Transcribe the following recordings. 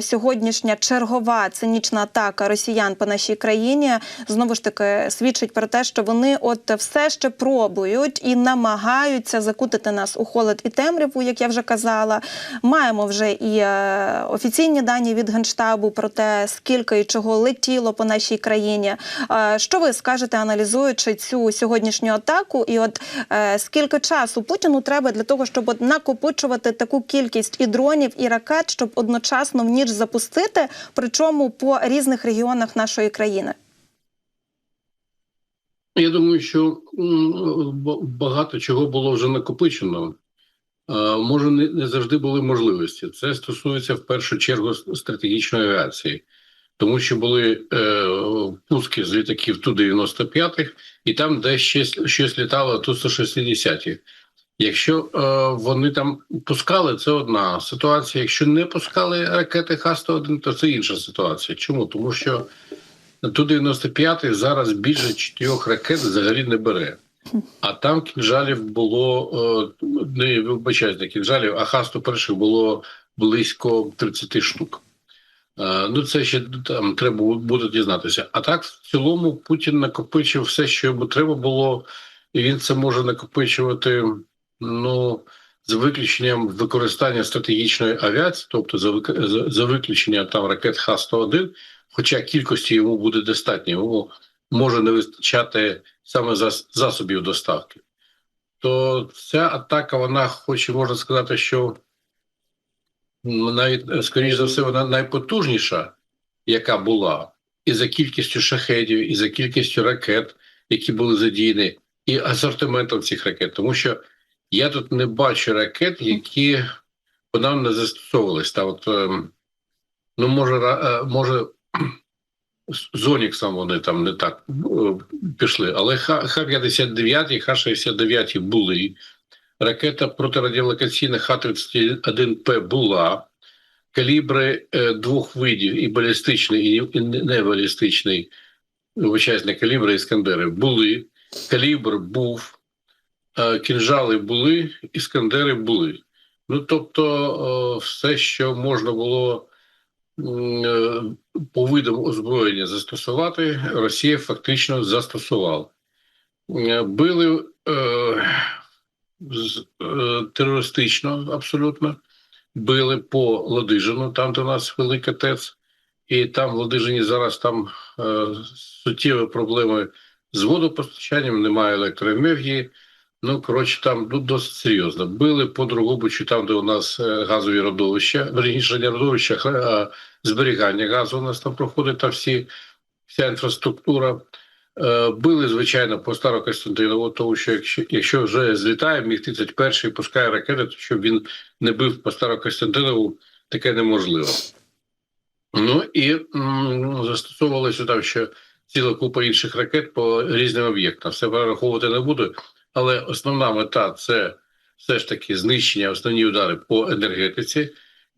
Сьогоднішня чергова цинічна атака росіян по нашій країні знову ж таки свідчить про те, що вони от все ще пробують і намагаються закутити нас у холод і темряву, як я вже казала. Маємо вже і е, офіційні дані від генштабу про те, скільки і чого летіло по нашій країні. Е, що ви скажете, аналізуючи цю сьогоднішню атаку? І от е, скільки часу Путіну треба для того, щоб накопичувати таку кількість і дронів, і ракет, щоб одночасно в ніч запустити, причому по різних регіонах нашої країни? Я думаю, що багато чого було вже накопичено. Може, не завжди були можливості. Це стосується в першу чергу стратегічної авіації, тому що були е, пуски з літаків Ту-95, і там десь щось, щось літало Ту-160. Якщо е, вони там пускали, це одна ситуація. Якщо не пускали ракети Х-101, то це інша ситуація. Чому? Тому що Ту-95 зараз більше чотирьох ракет взагалі не бере. А там кінжалів було е, не вибачаюсь, не кінжалів, а хасту перших було близько 30 штук. Е, Ну, це ще там треба буде дізнатися. А так, в цілому, Путін накопичив все, що йому треба було, і він це може накопичувати ну, з виключенням використання стратегічної авіації, тобто за, за, за виключенням там ракет Х-101, хоча кількості йому буде достатньо, йому може не вистачати саме зас- засобів доставки. То ця атака, вона хоч можна сказати, що навіть, скоріш за все, вона найпотужніша, яка була, і за кількістю шахедів, і за кількістю ракет, які були задіяні, і асортиментом цих ракет. Тому що я тут не бачу ракет, які по нам не застосовувались. Та от, ем, ну, може, е, може, з Оніксом вони там не так е, пішли, але Х- Х-59, Х-69 були. Ракета протирадіолокаційна Х-31П була. Калібри е, двох видів, і балістичний, і і небалістичний, вибачаюсь, не калібри, іскандери, були. Калібр був, кінжали були, іскандери були. Ну, тобто, е, все, що можна було е, по видам озброєння застосувати, Росія фактично застосувала. Е, Били е, е, терористично абсолютно, били по Ладижину, там у нас велика ТЕЦ, і там в Ладижині зараз там е, суттєві проблеми з водопостачанням, немає електроенергії. Ну, коротше, там ну, досить серйозно. Били по Другобичу, там, де у нас е, газові родовища, верніше не родовища, а зберігання газу у нас там проходить, та всі, вся інфраструктура. Е, Били, звичайно, по Старокостянтинову, тому що якщо, якщо вже злітає, міг 31-й пускає ракети, то щоб він не бив по Старокостянтинову, таке неможливо. Ну і м, застосовувалося там ще ціла купа інших ракет по різним об'єктам. Все перераховувати не буду, але основна мета це все ж таки знищення, основні удари по енергетиці.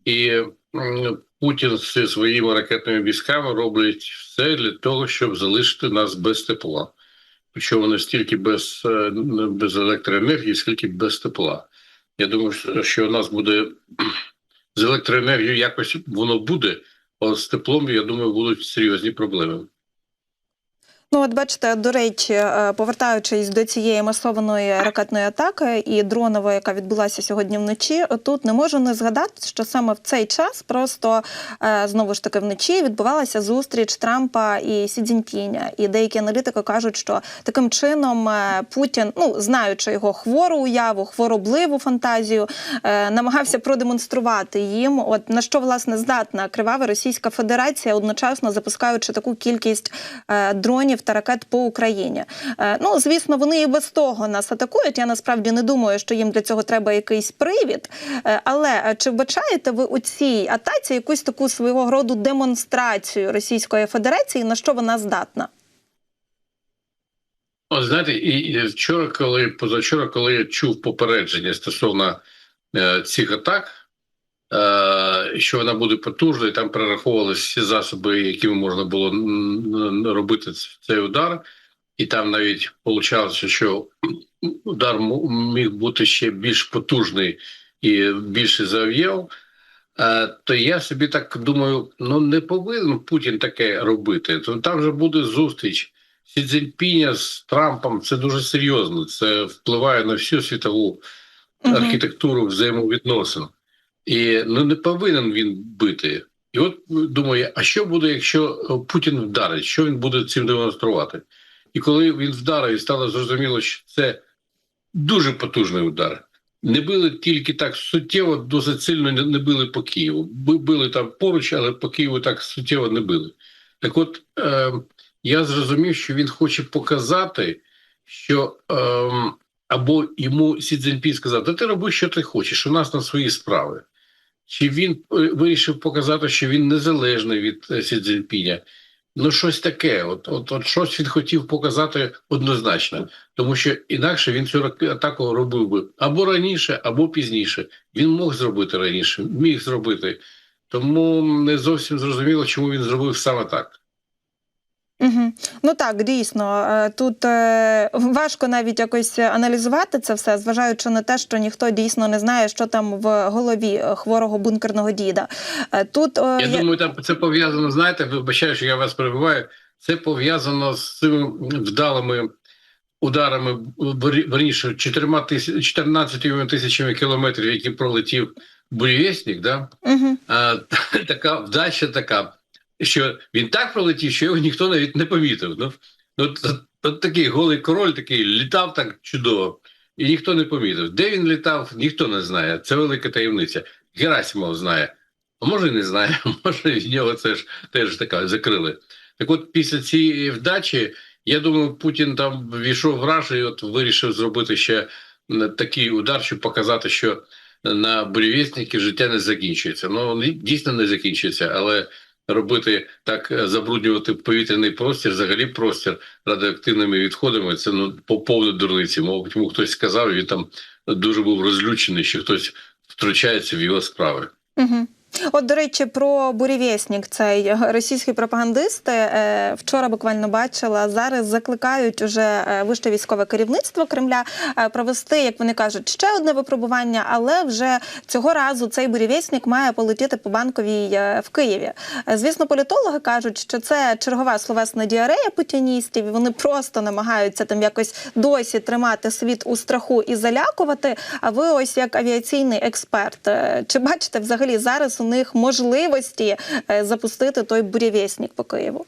І Путін зі своїми ракетними військами роблять все для того, щоб залишити нас без тепла. Причому не стільки без, е, без електроенергії, скільки без тепла. Я думаю, що- у нас буде з електроенергією якось воно буде, а з теплом, я думаю, будуть серйозні проблеми. Ну, от бачите, до речі, е, повертаючись до цієї масованої ракетної атаки і дронової, яка відбулася сьогодні вночі, тут не можу не згадати, що саме в цей час просто е, знову ж таки вночі відбувалася зустріч Трампа і Сі Цзіньпіня. І деякі аналітики кажуть, що таким чином е, Путін, ну знаючи його хвору уяву, хворобливу фантазію, намагався продемонструвати їм, от на що власне здатна кривава Російська Федерація, одночасно запускаючи таку кількість е, дронів та ракет по Україні. Е, ну звісно, вони і без того нас атакують. Я насправді не думаю, що їм для цього треба якийсь привід. Е, але е, чи вбачаєте ви у цій атаці якусь таку свого роду демонстрацію Російської Федерації, на що вона здатна? О, знаєте, і, вчора, коли позавчора, коли я чув попередження стосовно е, цих атак, е, що вона буде потужною, там перераховувалися всі засоби, якими можна було робити цей удар, і там навіть виходило, що удар міг бути ще більш потужний і більше зав'єв. Е, то я собі так думаю: ну не повинен Путін таке робити. То там же буде зустріч Сі Цзіньпіня з Трампом. Це дуже серйозно. Це впливає на всю світову архітектуру взаємовідносин. І ну не повинен він бити. І от думаю, а що буде, якщо Путін вдарить? Що він буде цим демонструвати? І коли він вдарив, і стало зрозуміло, що це дуже потужний удар. Не били тільки так суттєво, досить сильно не, били по Києву. Би- Били там поруч, але по Києву так суттєво не били. Так от е, я зрозумів, що він хоче показати, що е, або йому Сі Цзіньпін сказав, та ти роби, що ти хочеш, у нас на свої справи. Чи він е, вирішив показати, що він незалежний від е, Сі Цзіньпіня? Ну, щось таке. От, от, от щось він хотів показати однозначно, тому що інакше він цю атаку робив би або раніше, або пізніше. Він мог зробити раніше, міг зробити. Тому не зовсім зрозуміло, чому він зробив саме так. Угу. Ну так, дійсно. Е, Тут е, важко навіть якось аналізувати це все, зважаючи на те, що ніхто дійсно не знає, що там в голові е, хворого бункерного діда. Тут Я я- думаю, там це пов'язано. Знаєте, вибачаю, що я вас перебиваю. Це пов'язано з цими вдалими ударами вер- верніше, чотирма тисяч 14 тисячами кілометрів, які пролетів бурєвєснік, да? Мгм. а, така вдача така, що він так пролетів, що його ніхто навіть не помітив. Ну, ну от, от такий голий король, такий літав так чудово, і ніхто не помітив. Де він літав, ніхто не знає. Це велика таємниця. Герасимов знає. А може, не знає, може, в нього це ж теж така закрили. Так от, після цієї вдачі, я думаю, Путін там війшов в раж і от вирішив зробити ще такий удар, щоб показати, що на бурєвєсники життя не закінчується. Ну дійсно не закінчується, але робити так, е, забруднювати повітряний простір, взагалі простір радіоактивними відходами. Це ну по повній дурниці. Мов йому хтось сказав, він там дуже був розлючений, що хтось втручається в його справи. Угу. От, до речі, про бурєвєснік цей російські пропагандисти е, вчора буквально бачила. Зараз закликають уже е, вище військове керівництво Кремля е, провести, як вони кажуть, ще одне випробування, але вже цього разу цей бурєвєснік має полетіти по банковій в Києві. Звісно, політологи кажуть, що це чергова словесна діарея путіністів. і Вони просто намагаються там якось досі тримати світ у страху і залякувати. А ви, ось як авіаційний експерт, чи бачите взагалі зараз у них можливості е, запустити той бурєвєснік по Києву?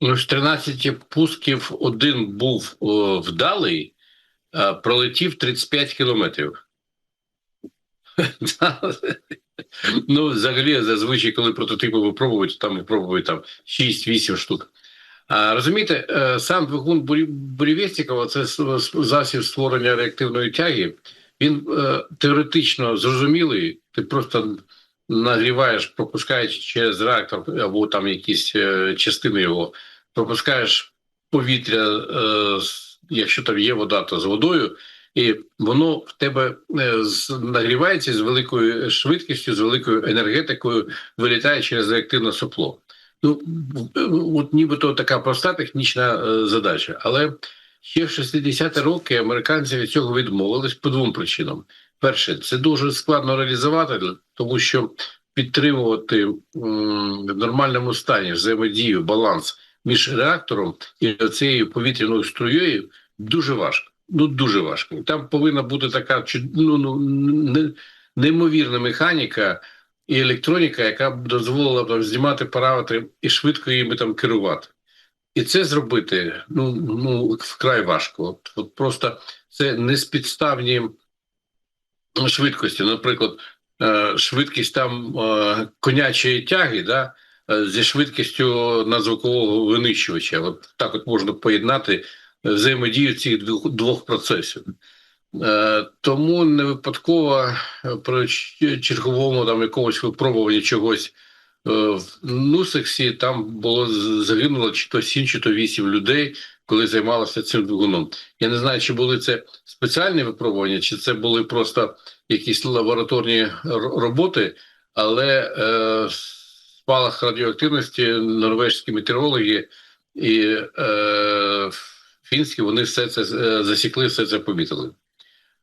Ну, з 13 пусків один був вдалий, пролетів 35 кілометрів. ну, взагалі, зазвичай, коли прототипи випробують, там випробують там 6-8 штук. А, розумієте, е, сам двигун бурєвєстікова – це засіб створення реактивної тяги. Він е, теоретично зрозумілий, ти просто нагріваєш, пропускаючи через реактор або там якісь е, частини його, пропускаєш повітря, е, якщо там є вода, то з водою, і воно в тебе е, нагрівається з великою швидкістю, з великою енергетикою, вилітає через реактивне сопло. Ну от нібито така проста технічна е, задача, але ще в 60-ті роки американці від цього відмовились по двом причинам. Перше, це дуже складно реалізувати, тому що підтримувати в нормальному стані взаємодію, баланс між реактором і цією повітряною струєю дуже важко. Ну дуже важко. Там повинна бути така ну, ну, неймовірна механіка і електроніка, яка б дозволила б там знімати параметри і швидко їми там керувати. І це зробити ну, ну вкрай важко. От, от просто це неспідставні швидкості. Наприклад, е, швидкість там е, конячої тяги, да, е, зі швидкістю надзвукового винищувача. От так от можна поєднати взаємодію цих двох, процесів. Тому не випадково при черговому там якомусь випробуванні чогось в Нусексі там було загинуло чи то 7, чи то 8 людей, коли займалися цим двигуном. Я не знаю, чи були це спеціальні випробування, чи це були просто якісь лабораторні роботи, але е, спалах радіоактивності норвежські метеорологи і е, фінські вони все це е, засікли, все це помітили.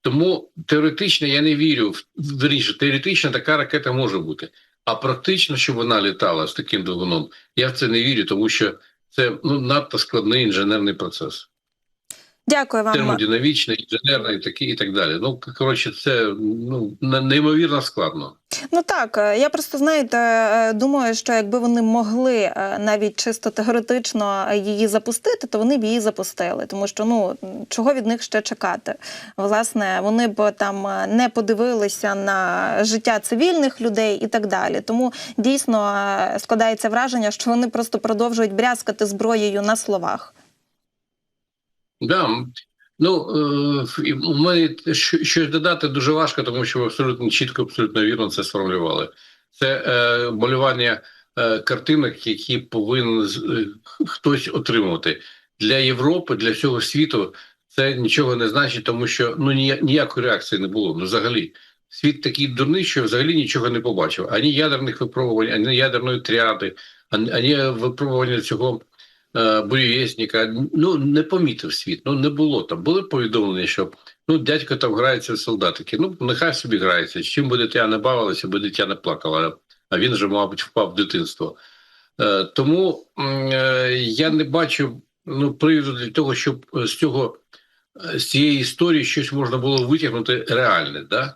Тому теоретично я не вірю в вірніше, теоретично така ракета може бути. А практично, щоб вона літала з таким двигуном, я в це не вірю, тому що це ну надто складний інженерний процес. Дякую вам. Термодинамічний, інженерний, такий і так далі. Ну коротше, це ну неймовірно складно. Ну так, е, я просто знаєте, е, думаю, що якби вони могли е, навіть чисто теоретично її запустити, то вони б її запустили. Тому що ну чого від них ще чекати? Власне, вони б там не подивилися на життя цивільних людей і так далі. Тому дійсно складається враження, що вони просто продовжують брязкати зброєю на словах. Да. Ну, е, у мене щось додати дуже важко, тому що ви абсолютно чітко, абсолютно вірно це сформулювали. Це е, малювання е, картинок, які повинен е, хтось отримувати. Для Європи, для всього світу це нічого не значить, тому що ну ніякої реакції не було. Ну, взагалі, світ такий дурний, що взагалі нічого не побачив. Ані ядерних випробувань, ані ядерної тріади, ані випробування цього е, ну не помітив світ, ну не було там. Були повідомлення, що ну дядько там грається в солдатики. Ну нехай собі грається. Чим би дитя не бавилася, би дитя не плакала, а він же, мабуть, впав в дитинство. Е, тому е, я не бачу ну приводу для того, щоб з цього з цієї історії щось можна було витягнути реальне, да?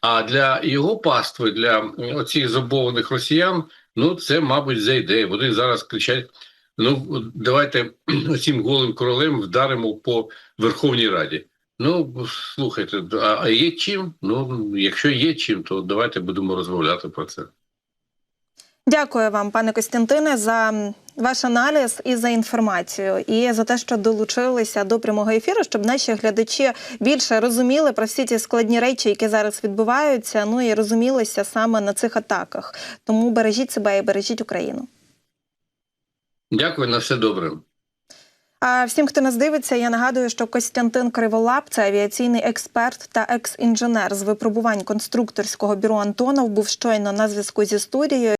А для його пастви, для оцих забованих росіян, ну це, мабуть, зайде. Вони зараз кричать: ну давайте цим голим королем вдаримо по Верховній Раді. Ну слухайте, а, а є чим? Ну якщо є чим, то давайте будемо розмовляти про це. Дякую вам, пане Костянтине, за ваш аналіз і за інформацію, і за те, що долучилися до прямого ефіру, щоб наші глядачі більше розуміли про всі ці складні речі, які зараз відбуваються. Ну і розумілися саме на цих атаках. Тому бережіть себе і бережіть Україну. Дякую на все добре. А всім, хто нас дивиться, я нагадую, що Костянтин Криволап це авіаційний експерт та екс-інженер з випробувань конструкторського бюро Антонов був щойно на зв'язку зі студією.